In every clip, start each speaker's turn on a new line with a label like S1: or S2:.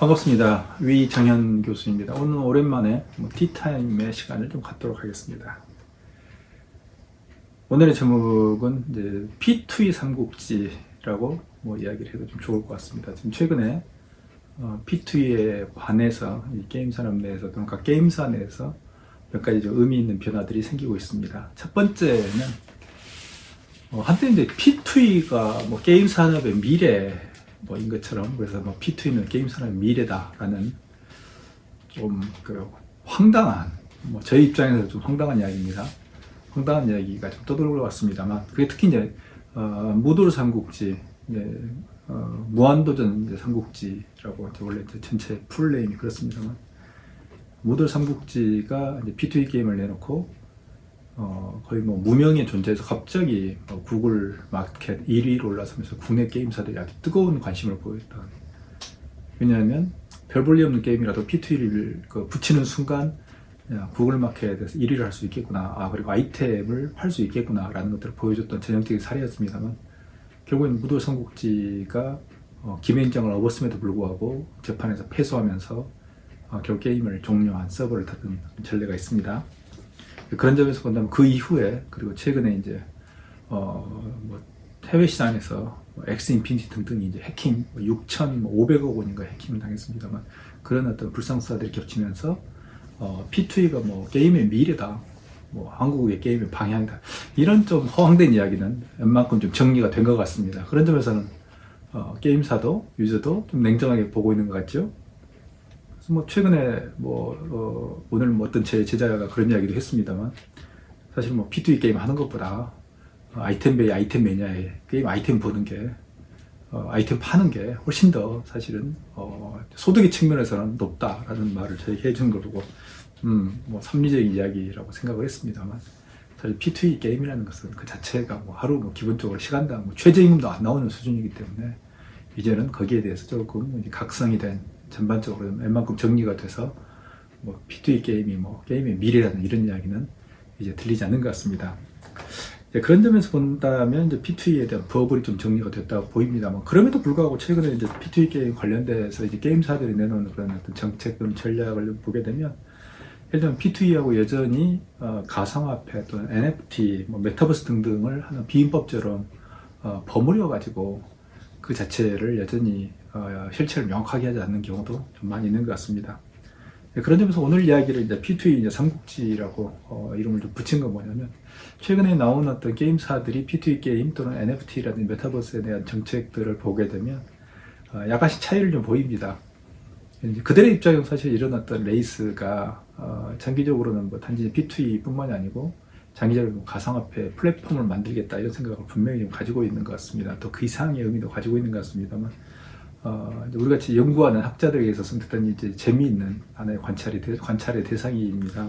S1: 반갑습니다. 위정현 교수입니다. 오늘 오랜만에 뭐 티타임의 시간을 좀 갖도록 하겠습니다. 오늘의 제목은 이제 P2E 삼국지라고 뭐 이야기를 해도 좀 좋을 것 같습니다. 지금 최근에 어, P2E에 관해서 이 게임 산업 내에서 각 게임사 내에서 몇 가지 좀 의미 있는 변화들이 생기고 있습니다. 첫 번째는 어, 한때 이제 P2E가 뭐 게임 산업의 미래 뭐인 것처럼 그래서 뭐 P2E는 게임 산업의 미래다라는 좀 그 황당한 뭐 저희 입장에서 좀 황당한 이야기입니다. 황당한 이야기가 좀 떠돌고 왔습니다만 그게 특히 이제 어, 무돌 삼국지 이제 어, 무한도전 이제 삼국지라고 이제 원래 이제 전체 풀네임이 그렇습니다만 무돌 삼국지가 이제 P2E 게임을 내놓고 어, 거의 뭐 무명의 존재에서 갑자기 뭐 구글 마켓 1위로 올라서면서 국내 게임사들이 아주 뜨거운 관심을 보였던. 왜냐하면 별 볼 일 없는 게임이라도 P2E를 그 붙이는 순간 야, 구글 마켓에서 1위를 할 수 있겠구나. 아, 그리고 아이템을 팔 수 있겠구나 라는 것들을 보여줬던 전형적인 사례였습니다만 결국엔 무도 삼국지가 어, 김앤장을 업었음에도 불구하고 재판에서 패소하면서 어, 결국 게임을 종료한 서버를 닫은 전례가 있습니다. 그런 점에서 본다면 그 이후에 그리고 최근에 이제 어뭐 해외 시장에서 뭐 엑스 인피니티 등등이 이제 해킹 6,500억 원인가 해킹을 당했습니다만 그런 어떤 불상사들이 겹치면서 어 P2E가 뭐 게임의 미래다. 뭐 한국의 게임의 방향이다. 이런 좀 허황된 이야기는 웬만큼 좀 정리가 된 것 같습니다. 그런 점에서는 어, 게임사도 유저도 좀 냉정하게 보고 있는 것 같죠. 뭐 최근에 뭐 어, 오늘 뭐 어떤 제 제자가 그런 이야기도 했습니다만 사실 뭐 P2E 게임 하는 것보다 어, 아이템 베이 아이템 매니아의 게임 아이템 보는 게 어, 아이템 파는 게 훨씬 더 사실은 어, 소득의 측면에서는 높다라는 말을 저에게 해준 거 보고 음, 뭐 합리적인 이야기라고 생각을 했습니다만 사실 P2E 게임이라는 것은 그 자체가 뭐 하루 뭐 기본적으로 시간당 뭐 최저임금도 안 나오는 수준이기 때문에 이제는 거기에 대해서 조금 각성이 된 전반적으로 웬만큼 정리가 돼서 뭐 P2E 게임이 뭐 게임의 미래라는 이런 이야기는 이제 들리지 않는 것 같습니다. 그런 점에서 본다면 이제 P2E에 대한 버블이 좀 정리가 됐다고 보입니다만 그럼에도 불구하고 최근에 이제 P2E 게임 관련돼서 이제 게임사들이 내놓는 그런 어떤 정책 또는 전략을 좀 보게 되면 일단 P2E하고 여전히 어, 가상화폐 또는 NFT, 뭐 메타버스 등등을 하는 비인법처럼 어, 버무려 가지고 그 자체를 여전히 어, 실체를 명확하게 하지 않는 경우도 좀 많이 있는 것 같습니다. 네, 그런 점에서 오늘 이야기를 이제 P2E 이제 삼국지라고 어, 이름을 좀 붙인 건 뭐냐면 최근에 나온 어떤 게임사들이 P2E 게임 또는 NFT라든지 메타버스에 대한 정책들을 보게 되면 어, 약간씩 차이를 좀 보입니다. 그들의 입장에서 사실 어떤 레이스가 어, 장기적으로는 뭐 단지 P2E뿐만이 아니고 장기적으로 뭐 가상화폐 플랫폼을 만들겠다 이런 생각을 분명히 좀 가지고 있는 것 같습니다. 또 그 이상의 의미도 가지고 있는 것 같습니다만 어, 우리 같이 연구하는 학자들에게 있어서는 대단히 이제 재미있는 하나의 관찰이 대- 관찰의 대상입니다.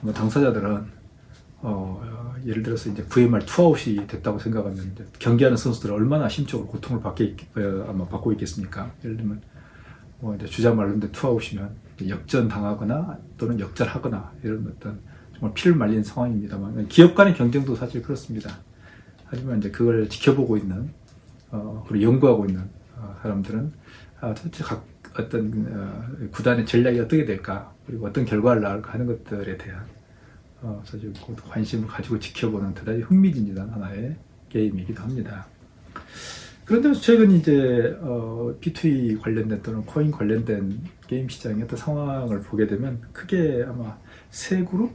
S1: 뭐 당사자들은 어, 예를 들어서 이제 VMR 투아웃이 됐다고 생각하면 경기하는 선수들은 얼마나 심적으로 고통을 받게 있- 어, 아마 받고 있겠습니까? 예를 들면 뭐 이제 주자 말로인데 투아웃이면 역전 당하거나 또는 역전하거나 이런 어떤 정말 피를 말리는 상황입니다만 기업 간의 경쟁도 사실 그렇습니다. 하지만 이제 그걸 지켜보고 있는 어, 그리고 연구하고 있는 어, 사람들은 아, 도대체 각 어떤 어, 구단의 전략이 어떻게 될까 그리고 어떤 결과를 낳을까 하는 것들에 대한 어, 사실 그 관심을 가지고 지켜보는 대단히 흥미진진한 하나의 게임이기도 합니다. 그런데 최근 이제 어, P2E 관련된 또는 코인 관련된 게임 시장의 어떤 상황을 보게 되면 크게 아마 세 그룹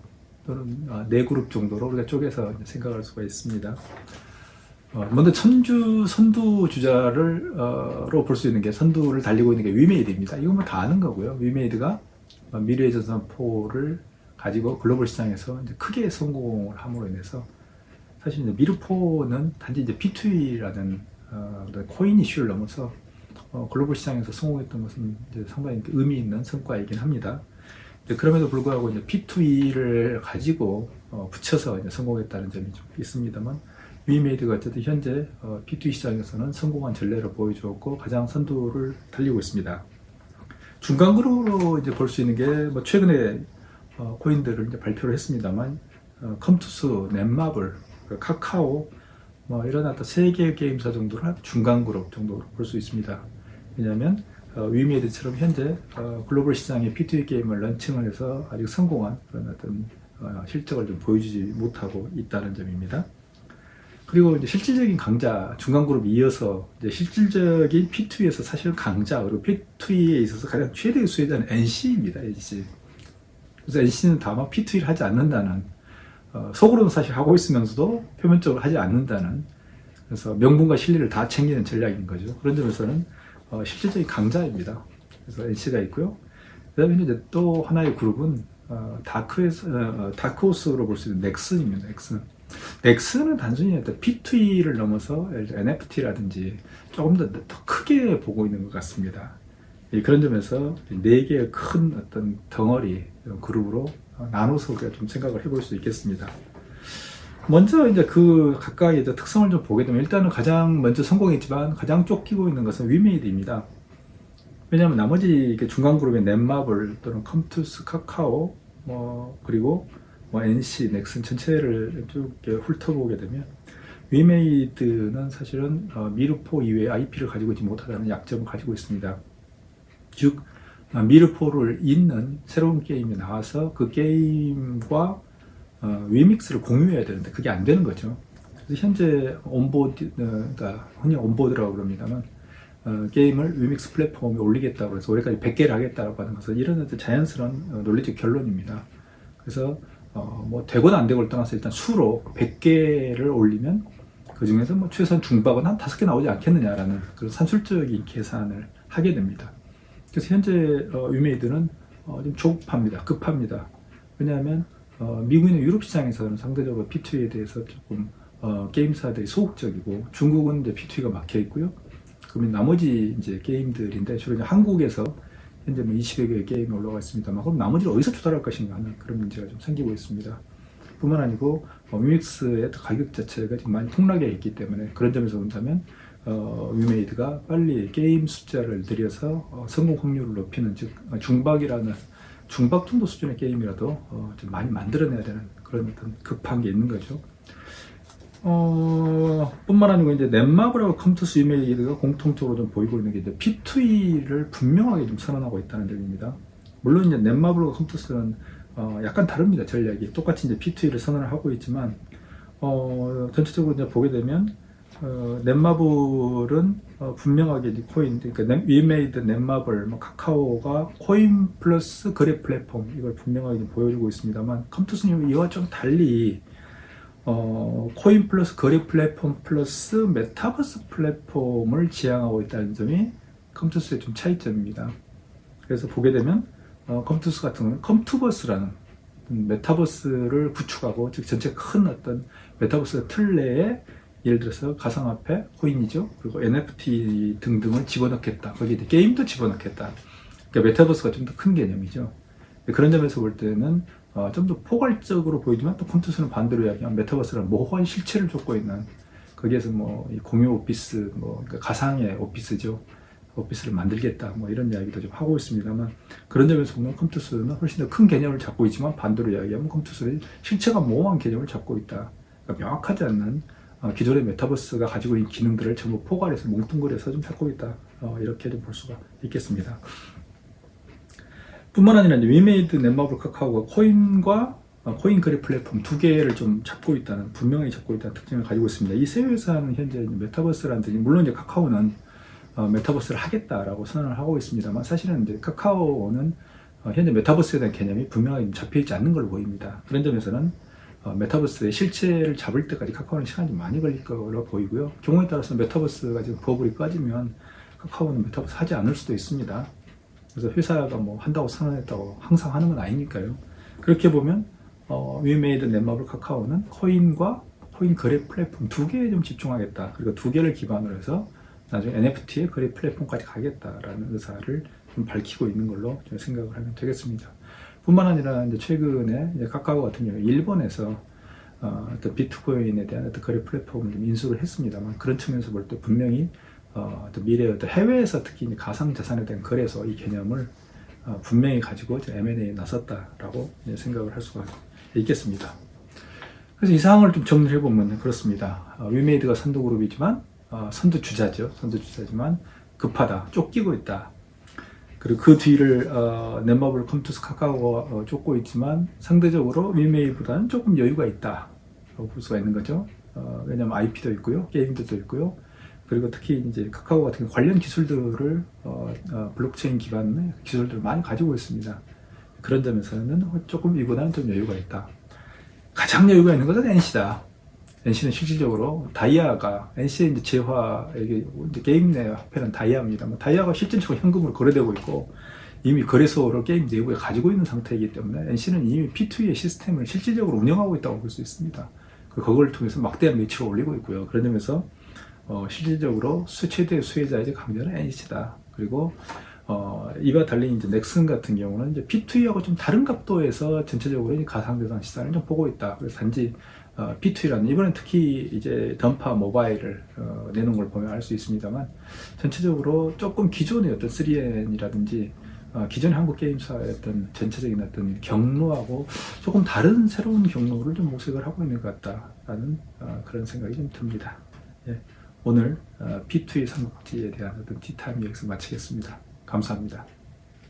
S1: 또는 아, 네 그룹 정도로 우리가 쪼개서 생각할 수가 있습니다. 어, 먼저 선주 선두 주자를 로 볼 수 있는 게 선두를 달리고 있는 게 위메이드입니다. 이건 뭐 다 아는 거고요. 위메이드가 어, 미래의 전선 4를 가지고 글로벌 시장에서 크게 성공을 함으로 인해서 사실 이제 미르포는 단지 이제 P2E라는 어, 코인 이슈를 넘어서 어, 글로벌 시장에서 성공했던 것은 상당히 의미 있는 성과이긴 합니다. 그럼에도 불구하고 이제 P2E를 가지고 어, 붙여서 성공했다는 점이 좀 있습니다만 위메이드가 어쨌든 현재 어, P2E 시장에서는 성공한 전례를 보여주었고 가장 선두를 달리고 있습니다. 중간 그룹으로 이제 볼 수 있는 게 뭐 최근에 어, 코인들을 이제 발표를 했습니다만 어, 컴투스, 넷마블, 그 카카오 뭐 이런 어떤 세 개의 게임사 정도를 중간 그룹 정도로 볼 수 있습니다. 왜냐하면 어, 위메이드처럼 현재 어, 글로벌 시장에 P2E 게임을 런칭을 해서 아직 성공한 그런 어떤 어, 실적을 좀 보여주지 못하고 있다는 점입니다. 그리고 이제 실질적인 강자 중간 그룹이 이어서 이제 실질적인 P2E에서 사실 강자 그리고 P2E에 있어서 가장 최대의 수혜자는 NC입니다. NC. 그래서 NC는 다만 P2E를 하지 않는다는 어, 속으로는 사실 하고 있으면서도 표면적으로 하지 않는다는 그래서 명분과 실리를 다 챙기는 전략인 거죠. 그런 점에서는 어, 실질적인 강자입니다. 그래서 NC가 있고요. 그다음에 이제 또 하나의 그룹은 어, 다크에서 어, 다크호스로 볼 수 있는 넥슨입니다. 넥슨. 넥슨은 단순히 어떤 P2E를 넘어서 NFT라든지 조금 더, 더 크게 보고 있는 것 같습니다. 예, 그런 점에서 네 개의 큰 어떤 덩어리 그룹으로 어, 나눠서 우리가 좀 생각을 해볼 수 있겠습니다. 먼저 이제 그 각각의 이제 특성을 좀 보게 되면 일단은 가장 먼저 성공했지만 가장 쫓기고 있는 것은 위메이드입니다. 왜냐하면 나머지 중간 그룹의 넷마블 또는 컴투스, 카카오 뭐 그리고 뭐 NC, 넥슨 전체를 쭉 훑어보게 되면 위메이드는 사실은 어, 미르포 이외의 IP를 가지고 있지 못하다는 약점을 가지고 있습니다. 즉 어, 미르포를 잇는 새로운 게임이 나와서 그 게임과 어, 위믹스를 공유해야 되는데 그게 안 되는 거죠. 그래서 현재 온보드, 어, 그러니까 흔히 온보드라고 그럽니다만 어, 게임을 위믹스 플랫폼에 올리겠다고 해서 올해까지 100개를 하겠다고 하는 것은 이런 자연스러운 어, 논리적 결론입니다. 그래서 어, 뭐 되거나 안 되고를 떠나서 일단 수로 100개를 올리면 그 중에서 뭐 최소한 중박은 한 5개 나오지 않겠느냐라는 그런 산술적인 계산을 하게 됩니다. 그래서 현재 어, 위메이드는 어, 좀 조급합니다. 급합니다. 왜냐하면 어, 미국이나 유럽 시장에서는 상대적으로 P2E에 대해서 조금 어, 게임사들이 소극적이고 중국은 이제 P2E가 막혀 있고요. 그러면 나머지 이제 게임들인데 주로 이제 한국에서 현재 뭐 20여 개의 게임이 올라가 있습니다만 그럼 나머지를 어디서 조달할 것인가 하는 그런 문제가 좀 생기고 있습니다. 뿐만 아니고 어, 위믹스의 가격 자체가 지금 많이 폭락해 있기 때문에 그런 점에서 본다면 어, 위메이드가 빨리 게임 숫자를 늘려서 어, 성공 확률을 높이는 즉 어, 중박이라는 중박 정도 수준의 게임이라도 어, 좀 많이 만들어내야 되는 그런 어떤 급한 게 있는 거죠. 어, 뿐만 아니고 이제 넷마블하고 컴투스 이메이드가 공통적으로 좀 보이고 있는 게 이제 P2E를 분명하게 좀 선언하고 있다는 점입니다. 물론 이제 넷마블과 컴투스는 어, 약간 다릅니다 전략이 똑같이 이제 P2E를 선언을 하고 있지만 어, 전체적으로 이제 보게 되면 어, 넷마블은 어, 분명하게 이제 코인, 그러니까 넷, 위메이드, 넷마블, 뭐 카카오가 코인 플러스 거래 플랫폼 이걸 분명하게 좀 보여주고 있습니다만 컴투스는 이와 좀 달리 어, 코인 플러스 거래 플랫폼 플러스 메타버스 플랫폼을 지향하고 있다는 점이 컴투스의 좀 차이점입니다. 그래서 보게 되면 어, 컴투스 같은 경우는 컴투버스라는 메타버스를 구축하고 즉 전체 큰 어떤 메타버스 틀 내에 예를 들어서 가상화폐, 코인이죠. 그리고 NFT 등등을 집어넣겠다. 거기에 게임도 집어넣겠다. 그러니까 메타버스가 좀 더 큰 개념이죠. 그런 점에서 볼 때는 어, 좀 더 포괄적으로 보이지만 또 컴투스는 반대로 이야기하면 메타버스는 모호한 실체를 쫓고 있는 거기에서 뭐이 공유 오피스, 뭐 그러니까 가상의 오피스죠. 오피스를 만들겠다 뭐 이런 이야기도 좀 하고 있습니다만 그런 점에서 보면 컴투스는 훨씬 더 큰 개념을 잡고 있지만 반대로 이야기하면 컴투스는 실체가 모호한 개념을 잡고 있다. 그러니까 명확하지 않는 어, 기존의 메타버스가 가지고 있는 기능들을 전부 포괄해서 뭉뚱그려서 좀 잡고 있다. 어, 이렇게 좀 볼 수가 있겠습니다. 뿐만 아니라 이제 위메이드, 넷마블, 카카오가 코인과 어, 코인 거래 플랫폼 두 개를 좀 잡고 있다는 분명히 잡고 있다는 특징을 가지고 있습니다. 이 세 회사는 현재 메타버스라는 뜻이 물론 이제 카카오는 어, 메타버스를 하겠다라고 선언을 하고 있습니다만 사실은 이제 카카오는 어, 현재 메타버스에 대한 개념이 분명하게 잡혀 있지 않는 걸로 보입니다. 그런 점에서는 어, 메타버스의 실체를 잡을 때까지 카카오는 시간이 많이 걸릴 거로 보이고요. 경우에 따라서 메타버스가 지금 버블이 꺼지면 카카오는 메타버스 하지 않을 수도 있습니다. 그래서 회사가 뭐 한다고 선언했다고 항상 하는 건 아니니까요. 그렇게 보면 어, 위메이드, 넷마블, 카카오는 코인과 코인 거래 플랫폼 두 개에 좀 집중하겠다. 그리고 두 개를 기반으로 해서 나중에 NFT의 거래 플랫폼까지 가겠다라는 의사를 좀 밝히고 있는 걸로 좀 생각을 하면 되겠습니다. 뿐만 아니라 이제 최근에 이제 카카오 같은 경우 일본에서 어, 떤 비트코인에 대한 어떤 거래 플랫폼을 좀 인수를 했습니다만 그런 측면에서 볼 때 분명히 어, 어떤 미래 어떤 해외에서 특히 가상 자산에 대한 거래소 이 개념을 어, 분명히 가지고 M&A에 나섰다라고 생각을 할 수가 있겠습니다. 그래서 이 상황을 좀 정리해 보면 그렇습니다. 어, 위메이드가 선도 그룹이지만 어, 선두 주자죠. 선두 주자지만 급하다, 쫓기고 있다. 그리고 그 뒤를 어, 넷마블 컴투스 카카오가 어, 쫓고 있지만 상대적으로 윈메이보다는 조금 여유가 있다라고 볼 수가 있는 거죠. 어, 왜냐하면 IP도 있고요, 게임들도 있고요. 그리고 특히 이제 카카오 같은 관련 기술들을 어, 어, 블록체인 기반의 기술들을 많이 가지고 있습니다. 그런 점에서는 조금 이보다는 좀 여유가 있다. 가장 여유가 있는 것은 NC다. NC는 실질적으로 다이아가 NC의 이제 재화 이게 이제 게임 내 화폐는 다이아입니다. 뭐 다이아가 실질적으로 현금으로 거래되고 있고 이미 거래소를 게임 내부에 가지고 있는 상태이기 때문에 NC는 이미 P2E의 시스템을 실질적으로 운영하고 있다고 볼 수 있습니다. 그 그걸 통해서 막대한 매출을 올리고 있고요. 그런 점에서 어, 실질적으로 수 최대 수혜자이자 강자는 NC다. 그리고 어, 이와 달리 이제 넥슨 같은 경우는 이제 P2E하고 좀 다른 각도에서 전체적으로 이 가상자산 시장을 좀 보고 있다. 그래서 단지 어, P2E라는 이번엔 특히 이제 던파 모바일을 어, 내놓은 걸 보면 알 수 있습니다만 전체적으로 조금 기존의 어떤 3N이라든지 어, 기존의 한국 게임사의 어떤 전체적인 어떤 경로하고 조금 다른 새로운 경로를 좀 모색을 하고 있는 것 같다라는 어, 그런 생각이 좀 듭니다. 예, 오늘 어, P2E 삼국지에 대한 어떤 티타임 여기서 마치겠습니다. 감사합니다.